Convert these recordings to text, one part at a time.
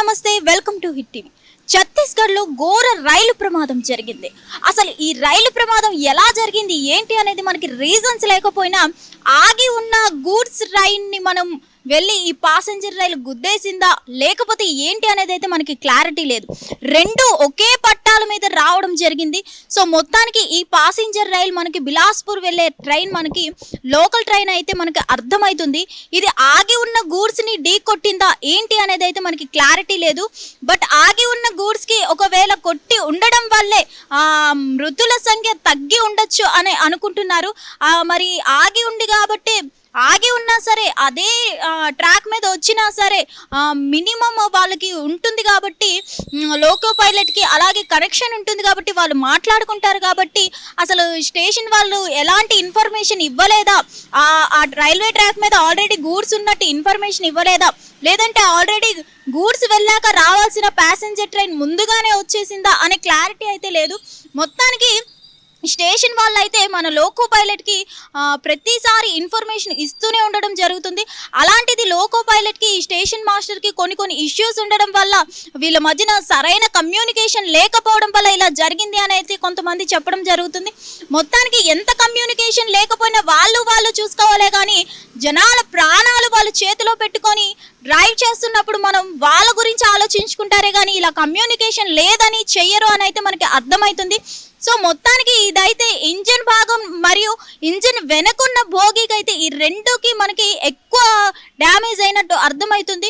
నమస్తే welcome to hit TV. ఛత్తీస్గఢ్లో ఘోర రైలు ప్రమాదం జరిగింది. అసలు ఈ రైలు ప్రమాదం ఎలా జరిగింది? ఏంటి అనేది మనకి రీజన్స్ లేకపోయినా ఆగి ఉన్న గూడ్స్ రైన్ని మనం వెళ్ళి ఈ పాసెంజర్ రైలు గుద్దేసిందా? లేకపోతే ఏంటి అనేది అయితే మనకి క్లారిటీ లేదు. రెండు ఒకే పట్టాల మీద రావడం జరిగింది. సో మొత్తానికి ఈ పాసెంజర్ రైలు మనకి బిలాస్పూర్ వెళ్ళే ట్రైన్ మనకి లోకల్ ట్రైన్ అయితే మనకి అర్థమవుతుంది ఇది ఆగి ఉన్న గూడ్స్ని ఢీ కొట్టిందా? ఏంటి అనేది అయితే మనకి క్లారిటీ లేదు. బట్ ఆగి ఉన్న గూడ్స్కి ఒకవేళ కొట్టి ఉండడం వల్లే మృతుల సంఖ్య తగ్గి ఉండొచ్చు అని అనుకుంటున్నారు. మరి ఆగి ఉంది కాబట్టి ఆగి ఉన్నా సరే అదే ట్రాక్ మీద వచ్చినా సరే మినిమం వాళ్ళకి ఉంటుంది కాబట్టి లోకో పైలట్కి అలాగే కనెక్షన్ ఉంటుంది కాబట్టి వాళ్ళు మాట్లాడుకుంటారు కాబట్టి అసలు స్టేషన్ వాళ్ళు ఎలాంటి ఇన్ఫర్మేషన్ ఇవ్వలేదా? ఆ రైల్వే ట్రాక్ మీద ఆల్రెడీ గూడ్స్ ఉన్నట్టు ఇన్ఫర్మేషన్ ఇవ్వలేదా? లేదంటే ఆల్రెడీ గూడ్స్ వెళ్ళాక రావాల్సిన ప్యాసింజర్ ట్రైన్ ముందుగానే వచ్చేసిందా? అనే క్లారిటీ అయితే లేదు. మొత్తానికి స్టేషన్ వాళ్ళైతే మన లోకో పైలట్కి ప్రతిసారి ఇన్ఫర్మేషన్ ఇస్తూనే ఉండడం జరుగుతుంది. అలాంటిది లోకో పైలట్కి ఈ స్టేషన్ మాస్టర్కి కొన్ని కొన్ని ఇష్యూస్ ఉండడం వల్ల వీళ్ళ మధ్యన సరైన కమ్యూనికేషన్ లేకపోవడం వల్ల ఇలా జరిగింది అని అయితే కొంతమంది చెప్పడం జరుగుతుంది. మొత్తానికి ఎంత కమ్యూనికేషన్ లేకపోయినా వాళ్ళు వాళ్ళు చూసుకోవాలే కానీ జనాల ప్రాణాలు వాళ్ళు చేతిలో పెట్టుకొని డ్రైవ్ చేస్తున్నప్పుడు మనం వాళ్ళ గురించి ఆలోచించుకుంటారే కానీ ఇలా కమ్యూనికేషన్ లేదని చెయ్యరు అని అయితే మనకి అర్థమవుతుంది సో మొత్తానికి ఇదైతే ఇంజన్ భాగం మరియు ఇంజిన్ వెనకున్న భోగికి అయితే ఈ రెండుకి మనకి ఎక్కువ డ్యామేజ్ అయినట్టు అర్థమవుతుంది.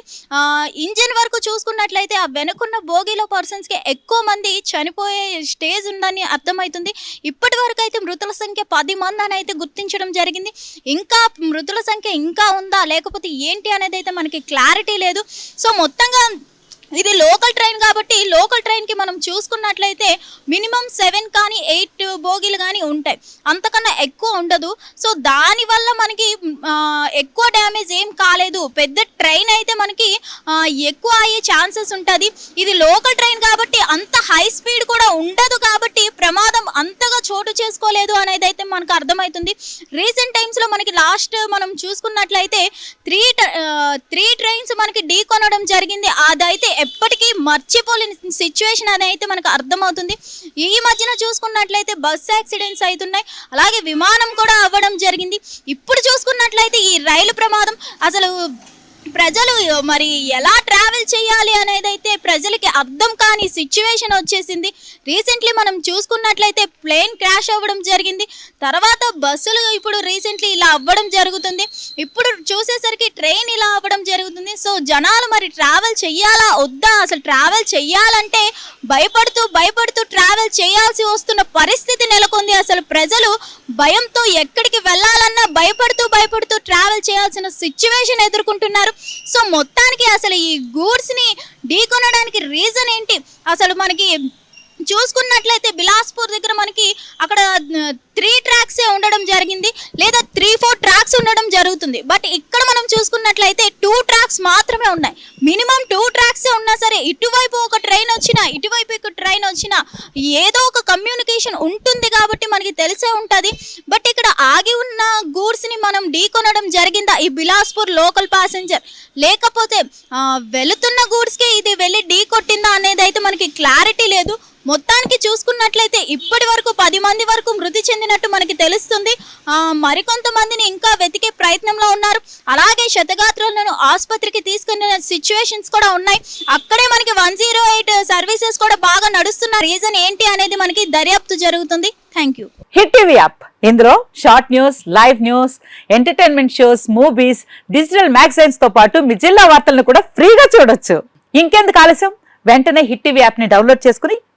ఇంజన్ ఇంజిన్ వరకు చూసుకున్నట్లయితే ఆ వెనకున్న భోగిలో పర్సన్స్కి ఎక్కువ మంది చనిపోయే స్టేజ్ ఉందని అర్థమవుతుంది. ఇప్పటి వరకు అయితే మృతుల సంఖ్య పది మంది అని అయితే గుర్తించడం జరిగింది. ఇంకా మృతుల సంఖ్య ఇంకా ఉందా? లేకపోతే ఏంటి అనేది అయితే మనకి క్లారిటీ లేదు. సో మొత్తంగా ఇది లోకల్ ట్రైన్ కాబట్టి లోకల్ ట్రైన్కి మనం చూసుకున్నట్లయితే మినిమం సెవెన్ కానీ ఎయిట్ బోగీలు కానీ ఉంటాయి. అంతకన్నా ఎక్కువ ఉండదు. సో దానివల్ల మనకి ఎక్కువ డ్యామేజ్ ఏం కాలేదు. పెద్ద ట్రైన్ అయితే మనకి ఎక్కువ అయ్యే ఛాన్సెస్ ఉంటుంది. ఇది లోకల్ ట్రైన్ కాబట్టి అంత హై స్పీడ్ కూడా ఉండదు కాబట్టి ప్రమాదం అంతగా చోటు చేసుకోలేదు అనేది అయితే మనకు అర్థమవుతుంది రీసెంట్ టైమ్స్లో మనకి లాస్ట్ మనం చూసుకున్నట్లయితే త్రీ త్రీ ట్రైన్స్ మనకి ఢీ కొనడం జరిగింది. అదైతే ఎప్పటికీ మర్చిపోలేని సిచ్యువేషన్ అనేది అయితే మనకు అర్థమవుతుంది. ఈ మధ్యన చూసుకున్నట్లయితే బస్ యాక్సిడెంట్స్ అవుతున్నాయి అలాగే విమానం కూడా అవ్వడం జరిగింది. ఇప్పుడు చూసుకున్నట్లయితే ఈ రైలు ప్రమాదం అసలు ప్రజలు మరి ఎలా ట్రావెల్ చేయాలి అనేది అయితే ప్రజలకి అర్థం కాని సిచ్యువేషన్ వచ్చేసింది. రీసెంట్లీ మనం చూసుకున్నట్లయితే ప్లేన్ క్రాష్ అవ్వడం జరిగింది. తర్వాత బస్సులు ఇప్పుడు రీసెంట్లీ ఇలా అవ్వడం జరుగుతుంది. ఇప్పుడు చూసేసరికి ట్రైన్ ఇలా అవ్వడం జరుగుతుంది. సో జనాలు మరి ట్రావెల్ చెయ్యాలా? వద్దా? అసలు ట్రావెల్ చెయ్యాలంటే భయపడుతూ భయపడుతూ ట్రావెల్ చేయాల్సి వస్తున్న పరిస్థితి నెలకొంది. అసలు ప్రజలు భయంతో ఎక్కడికి వెళ్ళాలన్నా భయపడుతూ భయపడుతూ ట్రావెల్ చేయాల్సిన సిచ్యువేషన్ ఎదుర్కొంటున్నారు. సో మొత్తానికి అసలు ఈ గూడ్స్ని ఢీకొనడానికి రీజన్ ఏంటి? అసలు మనకి చూసుకున్నట్లయితే బిలాస్పూర్ దగ్గర మనకి అక్కడ త్రీ ట్రాక్సే ఉండడం జరిగింది. లేదా త్రీ ఫోర్ ట్రాక్స్ ఉండడం జరుగుతుంది. బట్ ఇక్కడ మనం చూసుకున్నట్లయితే టూ ట్రాక్స్ మాత్రమే ఉన్నాయి. మినిమం టూ ట్రాక్సే ఉన్నా సరే ఇటువైపు ఒక ట్రైన్ వచ్చినా ఇటువైపు ఒక ట్రైన్ వచ్చినా ఏదో ఒక కమ్యూనికేషన్ ఉంటుంది కాబట్టి మనకి తెలిసే ఉంటుంది. బట్ ఇక్కడ ఆగి ఉన్న గూడ్స్ని మనం ఢీకొనడం జరిగిందా? ఈ బిలాస్పూర్ లోకల్ ప్యాసింజర్ లేకపోతే వెళుతున్న గూడ్స్కి ఇది వెళ్ళి ఢీ కొట్టిందా అనేది అయితే మనకి క్లారిటీ లేదు. మొత్తానికి చూసుకున్నట్లయితే ఇప్పటి వరకు పది మంది వరకు మృతి చెందినట్టు మనకి తెలుస్తుంది. ఆ, మరికొంతమందిని ఇంకా వెతికే ప్రయత్నంలో ఉన్నారు. అలాగే శతగాత్రులను ఆసుపత్రికి తీసుకునే సిచ్యువేషన్స్ కూడా ఉన్నాయి. అక్కడే మనకి వన్ జీరో ఎయిట్ సర్వీసెస్ కూడా బాగా నడుస్తున్న రీజన్ ఏంటి అనేది మనకి దర్యాప్తు జరుగుతుంది. Thank you Hit TV app ఇందులో short news live news entertainment shows movies digital మ్యాగజైన్స్తో పాటు మీ జిల్లా వార్తలను కూడా ఫ్రీగా చూడొచ్చు. ఇంకెందుకు ఆలస్యం? వెంటనే హిట్ టీవీ యాప్ని డౌన్లోడ్ చేసుకుని